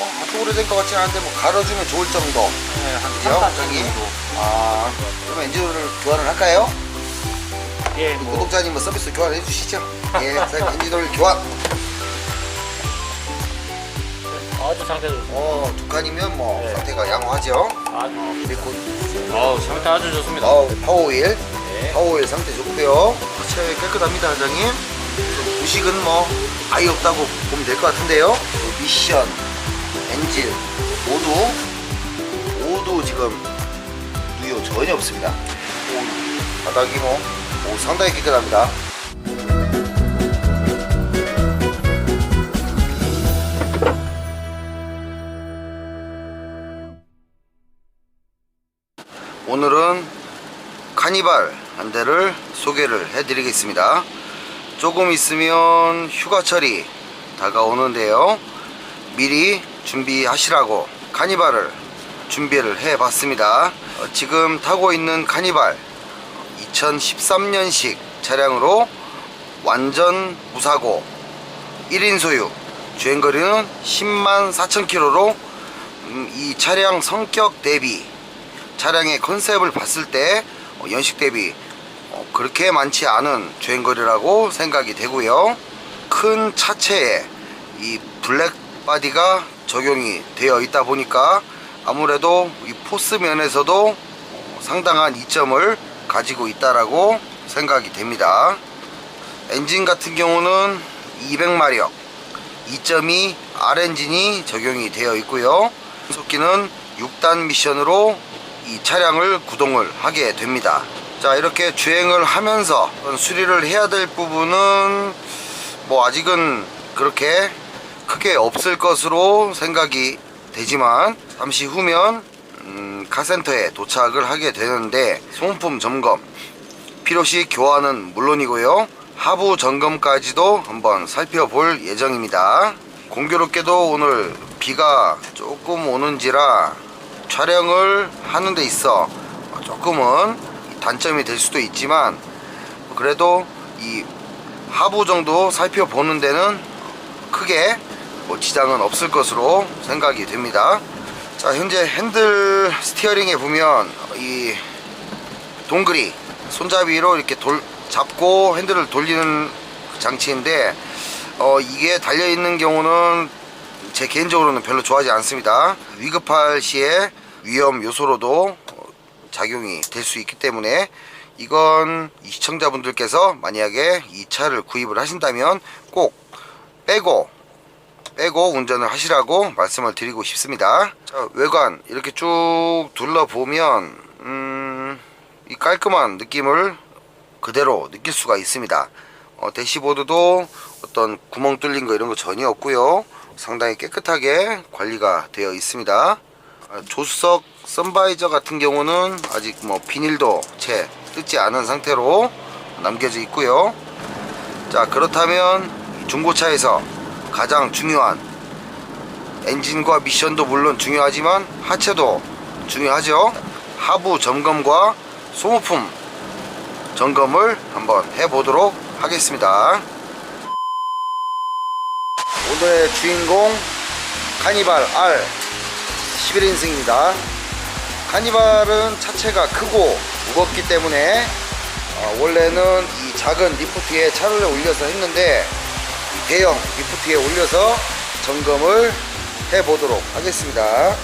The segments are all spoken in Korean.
뭐 아주 오래된 것 같지 않은데 뭐 갈아주면 좋을 정도. 네, 한 그죠? 3, 4천 저기? 정도. 아, 그럼 엔진오일을 교환을 할까요? 예, 뭐 구독자님 뭐 서비스 교환해 주시죠. 예, 사장님 엔진오일 교환. 아주 상태도 좋습니다. 어, 두 칸이면 뭐 네. 상태가 양호하죠. 아주, 그리고 아우, 상태 아주 좋습니다. 어, 파워오일. 네. 파워오일 상태 좋고요. 차에 깨끗합니다, 사장님. 좀 부식은 뭐 아예 없다고 보면 될 것 같은데요. 그 미션, 엔진 모두 모두 지금 누유 전혀 없습니다. 오, 바닥이 뭐 오, 상당히 깨끗합니다. 오늘은 카니발 한 대를 소개를 해드리겠습니다. 조금 있으면 휴가철이 다가오는데요. 미리 준비하시라고 카니발을 준비를 해 봤습니다. 어, 지금 타고 있는 카니발 2013년식 차량으로 완전 무사고 1인 소유 주행거리는 10만 4천 킬로로 음, 이 차량 성격 대비 차량의 컨셉을 봤을 때 어, 연식 대비 어, 그렇게 많지 않은 주행거리라고 생각이 되고요. 큰 차체에 이 블랙 바디가 적용이 되어 있다 보니까 아무래도 이 포스 면에서도 어, 상당한 이점을 가지고 있다라고 생각이 됩니다. 엔진 같은 경우는 200마력 2.2 R 엔진이 적용이 되어 있고요. 속기는 6단 미션으로 이 차량을 구동을 하게 됩니다. 자 이렇게 주행을 하면서 수리를 해야 될 부분은 뭐 아직은 그렇게 크게 없을 것으로 생각이 되지만 잠시 후면 음, 카센터에 도착을 하게 되는데 소모품 점검 필요시 교환은 물론이고요. 하부 점검까지도 한번 살펴볼 예정입니다. 공교롭게도 오늘 비가 조금 오는지라 촬영을 하는 데 있어 조금은 단점이 될 수도 있지만 그래도 이 하부 정도 살펴보는 데는 크게 뭐 지장은 없을 것으로 생각이 됩니다. 자 현재 핸들 스티어링에 보면 이 동그리 손잡이로 이렇게 돌, 잡고 핸들을 돌리는 장치인데 어, 이게 달려 있는 경우는 제 개인적으로는 별로 좋아하지 않습니다. 위급할 시에 위험 요소로도 어, 작용이 될 수 있기 때문에 이건 이 시청자분들께서 만약에 이 차를 구입을 하신다면 꼭 빼고 빼고 운전을 하시라고 말씀을 드리고 싶습니다. 자, 외관 이렇게 쭉 둘러보면 음, 이 깔끔한 느낌을 그대로 느낄 수가 있습니다. 어, 대시보드도 어떤 구멍 뚫린 거 이런 거 전혀 없고요. 상당히 깨끗하게 관리가 되어 있습니다. 아, 조수석 선바이저 같은 경우는 아직 뭐 비닐도 채 뜯지 않은 상태로 남겨져 있고요. 자 그렇다면 이 중고차에서 가장 중요한 엔진과 미션도 물론 중요하지만 하체도 중요하죠. 하부 점검과 소모품 점검을 한번 해보도록 하겠습니다. 오늘의 주인공 카니발 R 11인승입니다. 카니발은 차체가 크고 무겁기 때문에 어, 원래는 이 작은 리프트에 차를 올려서 했는데 이 대형 리프트에 올려서 점검을 해 보도록 하겠습니다.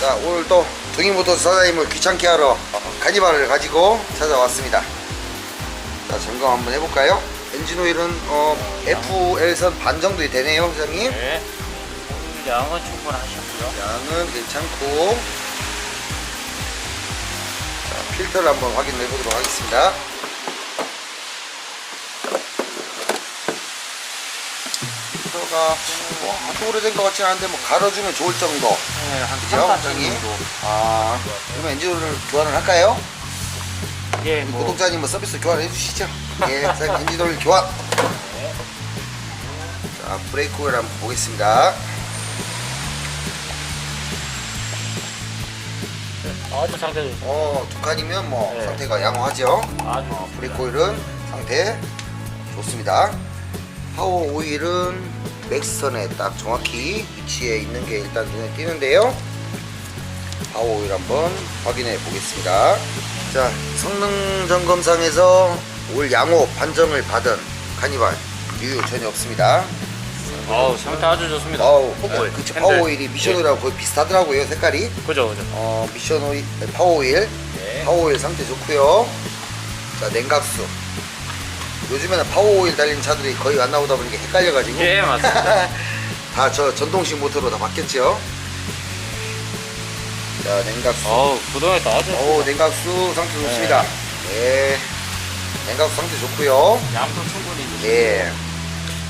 자 오늘 또 동인모터 사장님을 귀찮게 하러 어, 카니발을 가지고 찾아왔습니다. 자 점검 한번 해볼까요? 엔진 오일은 어, FL선 반 정도 되네요, 사장님. 네. 양은 충분하셨고요. 양은 괜찮고 자, 필터를 한번 확인해 보도록 하겠습니다. 필터가 뭐 아주 오래된 것 같지 않은데 뭐 갈아주면 좋을 정도. 네, 한 그죠, 3, 4천 사장님? 정도. 아, 그러면 엔진오일을 교환을 할까요? 예, 뭐 구독자님 뭐 서비스 교환해 주시죠. 예, 엔진오일 교환. 자, 브레이크 오일 한번 보겠습니다. 아주 상태 좋습니다. 어, 두 칸이면 뭐 네. 상태가 양호하죠. 아주 브레이크 오일은 상태 좋습니다. 파워 오일은 맥선에 딱 정확히 위치해 있는 게 일단 눈에 띄는데요. 파워 오일 한번 확인해 보겠습니다. 자, 성능 점검상에서 올 양호 판정을 받은 카니발 유유 전혀 없습니다. 아우 상태 아주 좋습니다. 아우, 오일. 그치 핸들. 파워 오일이 미션 오일하고 거의 비슷하더라고요 색깔이. 예. 그죠 그죠. 어, 미션 오일, 파워 오일 네. 파워오일 상태 좋고요 자 냉각수 요즘에는 파워오일 달린 차들이 거의 안 나오다 보니까 헷갈려가지고 예 맞습니다. 다 저 전동식 모터로 다 바뀌었죠 자 냉각수 아우 구동에 다 아주 오 냉각수 상태 좋습니다 네 냉각수 상태 좋고요 양도 충분히. 네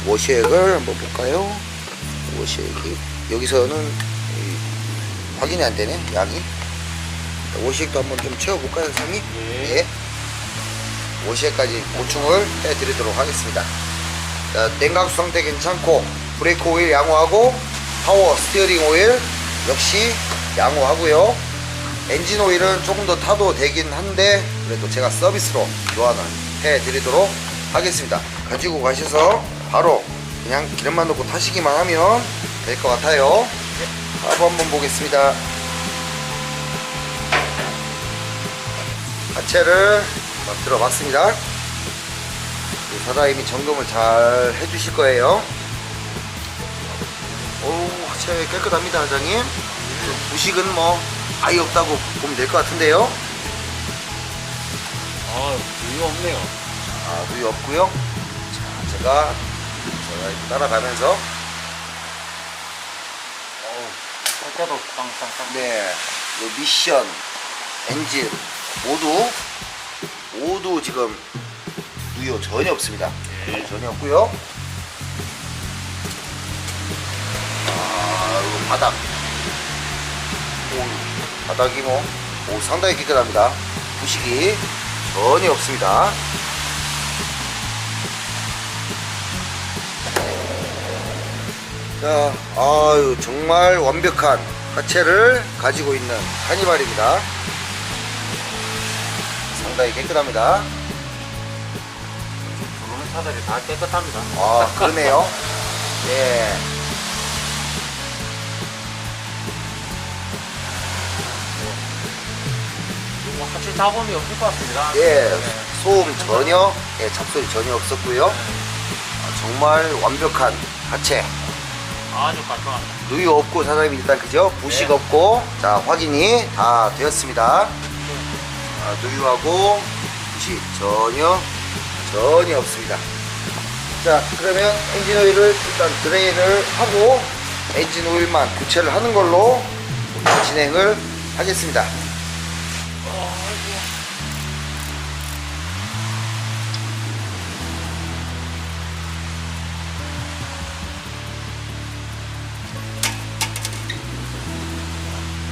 워시액을 한번 볼까요 워시액이 여기서는 이, 확인이 안 되네 양이 자, 워시액도 한번 좀 채워볼까요 선생님 예. 네. 5시에까지 보충을 해드리도록 하겠습니다. 자, 냉각수 상태 괜찮고 브레이크 오일 양호하고 파워 스티어링 오일 역시 양호하고요. 엔진 오일은 조금 더 타도 되긴 한데 그래도 제가 서비스로 교환을 해드리도록 하겠습니다. 가지고 가셔서 바로 그냥 기름만 넣고 타시기만 하면 될 것 같아요. 하부 한번 보겠습니다. 하체를 막 들어 봤습니다. 우리 사장님이 점검을 잘 해주실 거예요. 오, 하체 깨끗합니다, 사장님. 좀 부식은 뭐 아예 없다고 보면 될 것 같은데요. 아 이유 없네요. 아, 누이 없고요. 자, 제가 제가 따라가면서 어우 상태도 땅땅땅. 네, 요 미션, 엔진 모두 모두 지금 누유 전혀 없습니다. 예. 전혀 없고요. 아, 이거 바닥. 오, 바닥이 뭐, 오, 상당히 깨끗합니다. 부식이 전혀 없습니다. 자, 아유, 정말 완벽한 하체를 가지고 있는 카니발입니다. 상당히 깨끗합니다. 부르는 차들이 다 깨끗합니다. 아, 그러네요. 예. 뭐 하체 작업이 없을 것 같습니다. 예, 네. 소음 전혀, 예, 잡소리 전혀 없었고요. 아, 정말 완벽한 하체. 아주 깔끔합니다. 누유 없고 사장님 일단 그죠? 부식 네. 없고 자 확인이 다 되었습니다. 아, 누유하고 부식 전혀 전혀 없습니다. 자 그러면 엔진 오일을 일단 드레인을 하고 엔진 오일만 교체를 하는 걸로 진행을 하겠습니다.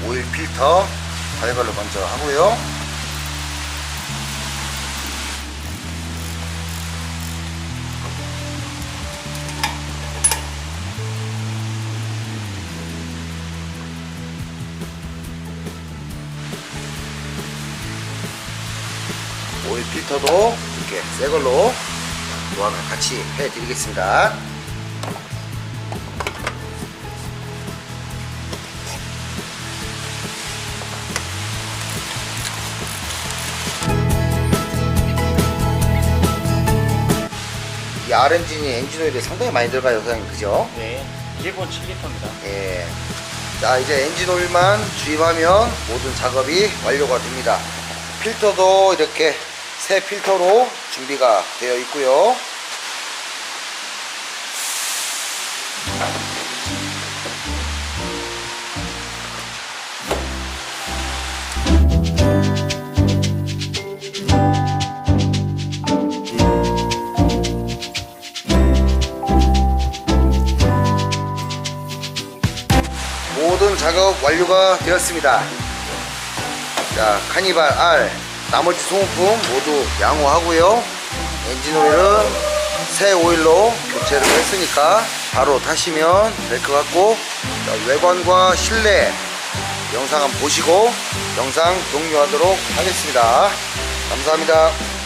오일 필터 발걸로 먼저 하고요. 오일 필터도 이렇게 새 걸로 교환을 같이 해 드리겠습니다. 이 R엔진이 엔진 오일이 상당히 많이 들어가요, 사장님. 그죠? 네. 기본 7리터입니다. 예. 자, 이제 엔진 오일만 주입하면 모든 작업이 완료가 됩니다. 필터도 이렇게 새 필터로 준비가 되어 있고요. 완료가 되었습니다. 자, 카니발 R 나머지 소모품 모두 양호하고요. 엔진 오일은 새 오일로 교체를 했으니까 바로 타시면 될 것 같고 자, 외관과 실내 영상 한번 보시고 영상 종료하도록 하겠습니다. 감사합니다.